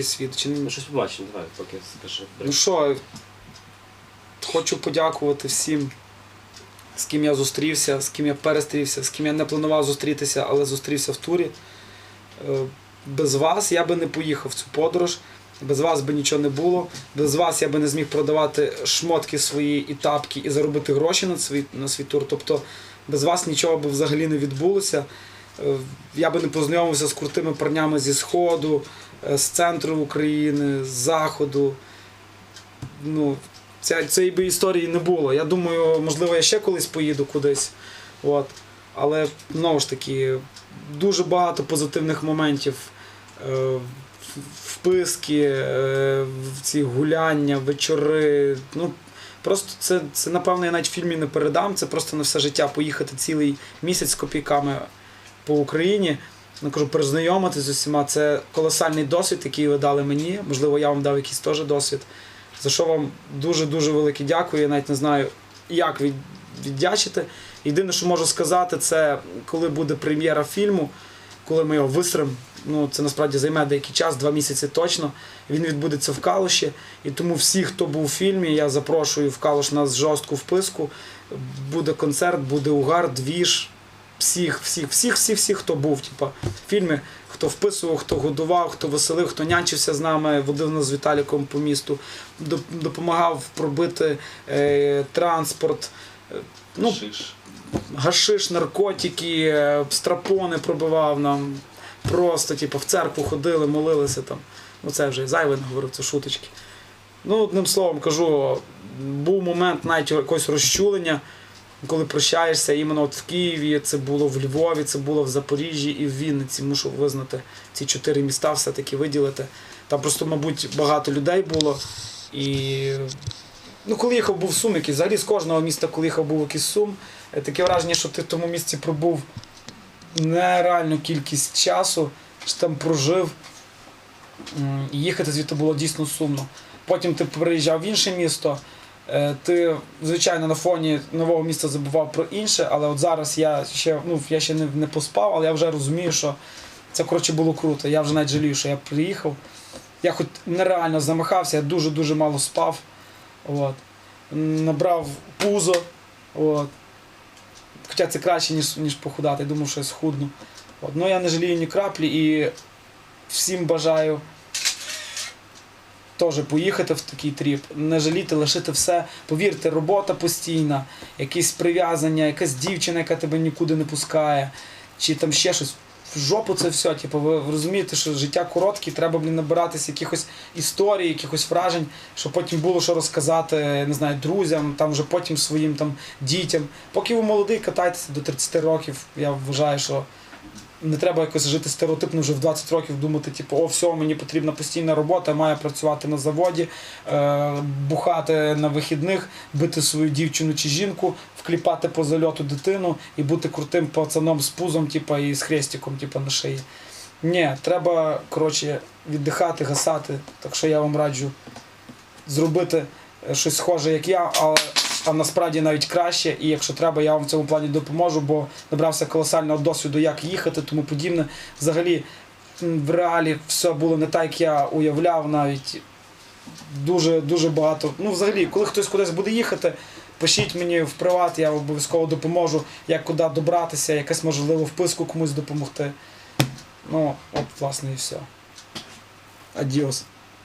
світ. Чи Ну, щось побачимо, давай, поки скажи. Ну що, хочу подякувати всім, з ким я зустрівся, з ким я перестрівся, з ким я не планував зустрітися, але зустрівся в турі. Е, Без вас я би не поїхав в цю подорож, без вас би нічого не було, без вас я би не зміг продавати шмотки свої і тапки і заробити гроші на свій, на свій тур. Тобто без вас нічого би взагалі не відбулося. Е, Я би не познайомився з крутими парнями зі Сходу, з центру України, з Заходу. Ну, ця, цієї би історії не було. Я думаю, можливо, я ще колись поїду кудись. От. Але знову ж таки, дуже багато позитивних моментів. Е, вписки, е, ці гуляння, вечори. Ну, просто це, це, напевно, я навіть в фільмі не передам. Це просто на все життя поїхати цілий місяць з копійками по Україні. Ну, кажу, перезнайомитися з усіма. Це колосальний досвід, який ви дали мені. Можливо, я вам дав якийсь теж досвід. За що вам дуже-дуже велике дякую. Я навіть не знаю, як від, віддячити. Єдине, що можу сказати, це коли буде прем'єра фільму, коли ми його вистрим. Ну, це насправді займе деякий час, два місяці точно. Він відбудеться в Калуші. І тому всі, хто був у фільмі, я запрошую в Калуш на жорстку вписку. Буде концерт, буде угар, двіж. Всіх, всіх, всіх, всіх, всіх, хто був, типа, в фільмі, хто вписував, хто годував, хто веселив, хто нянчився з нами, водив нас з Віталіком по місту, допомагав пробити е, транспорт. Е, Ну, Шиш. гашиш, наркотики, е, страпони пробивав нам. Просто, типу, в церкву ходили, молилися там. Ну це вже зайве не говорив, це шуточки. Ну, одним словом кажу, був момент навіть якогось розчулення, коли прощаєшся іменно от в Києві, це було в Львові, це було в Запоріжжі і в Вінниці. Мушу визнати ці чотири міста все-таки виділити. Там просто, мабуть, багато людей було. І ну, коли їхав був Сум, якийсь, взагалі з кожного міста, коли їхав був якийсь Сум, е, таке враження, що ти в тому місці пробув нереальну кількість часу, що там прожив. І їхати звідти було дійсно сумно. Потім ти приїжджав в інше місто. Е, Ти, звичайно, на фоні нового міста забував про інше, але от зараз я ще, ну, я ще не, не поспав, але я вже розумію, що це коротше було круто. Я вже навіть жалію, що я приїхав. Я хоч нереально замахався, я дуже-дуже мало спав. От. Набрав пузо. От. Хоча це краще, ніж, ніж похудати. Думав, що я схудну. От. Ну я не жалію ні краплі і всім бажаю теж поїхати в такий тріп, не жаліти, лишити все. Повірте, робота постійна, якісь прив'язання, якась дівчина, яка тебе нікуди не пускає, чи там ще щось. В жопу це все. Типу, ви розумієте, що життя коротке, треба блін, набиратися якихось історій, якихось вражень, щоб потім було що розказати, не знаю, друзям, там вже потім своїм там дітям. Поки ви молодий, катайтеся до 30 років, я вважаю, що не треба якось жити стереотипно вже в 20 років, думати, типу, о, все, мені потрібна постійна робота, маю працювати на заводі, е, бухати на вихідних, бити свою дівчину чи жінку, вкліпати по зальоту дитину і бути крутим пацаном з пузом, типу, і з хрестиком, типу, на шиї. Ні, треба, коротше, віддихати, гасати. Так що я вам раджу зробити е, щось схоже, як я, але а насправді навіть краще. І якщо треба, я вам в цьому плані допоможу, бо набрався колосального досвіду, як їхати, тому подібне. Взагалі, в реалі все було не так, як я уявляв навіть. Дуже дуже багато. Ну, взагалі, коли хтось кудись буде їхати, пишіть мені в приват, я обов'язково допоможу, як куди добратися, якась можливо вписку комусь допомогти. Ну, от, власне, і все. Адіос.